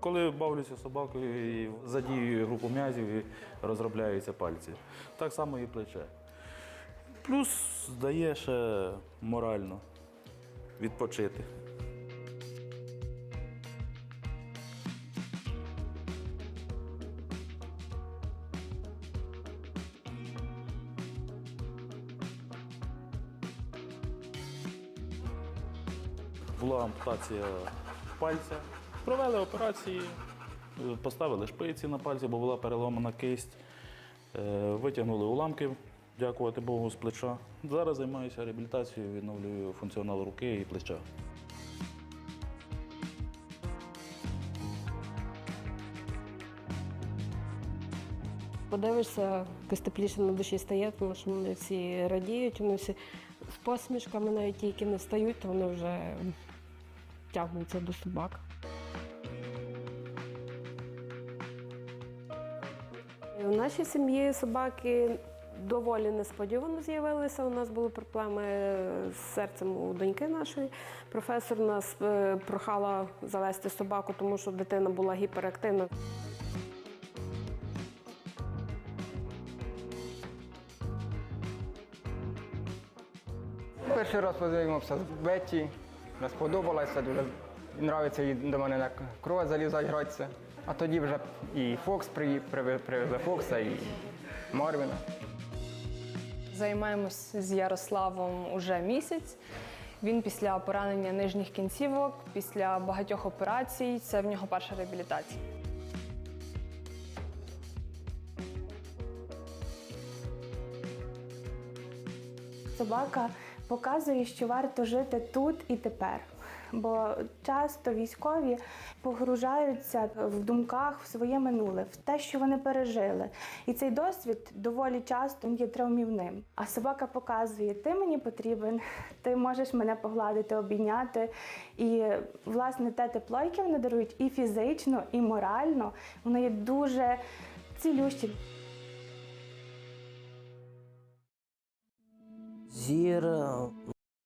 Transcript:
Коли бавлюся собакою і задіюю групу м'язів і розробляються пальці. Так само і плече. Плюс дає ще морально відпочити. Була ампутація пальця. Провели операції, поставили шпиці на пальці, бо була переломана кисть. Е, Витягнули уламки, дякувати Богу, з плеча. Зараз займаюся реабілітацією, відновлюю функціонал руки і плеча. Подивишся, якось тепліше на душі стає, тому що вони всі радіють, вони всі з посмішками, навіть ті, які не встають, то вони вже тягнуться до собак. У нашій сім'ї собаки доволі несподівано з'явилися. У нас були проблеми з серцем у доньки нашої. Професор нас е, прохала завести собаку, тому що дитина була гіперактивна. Перший раз познайомився з Бетті, мені сподобалося, дуже подобається їй до мене на кров залізати гратися. А тоді вже і Фокс при- приве- привезли Фокса, і Марвіна. Займаємось з Ярославом уже місяць. Він після поранення нижніх кінцівок, після багатьох операцій. Це в нього перша реабілітація. Собака показує, що варто жити тут і тепер. Бо часто військові погружаються в думках в своє минуле, в те, що вони пережили. І цей досвід доволі часто є травмівним. А собака показує, ти мені потрібен, ти можеш мене погладити, обійняти. І власне те тепло, яке вони дарують, і фізично, і морально, воно є дуже цілющим. Зір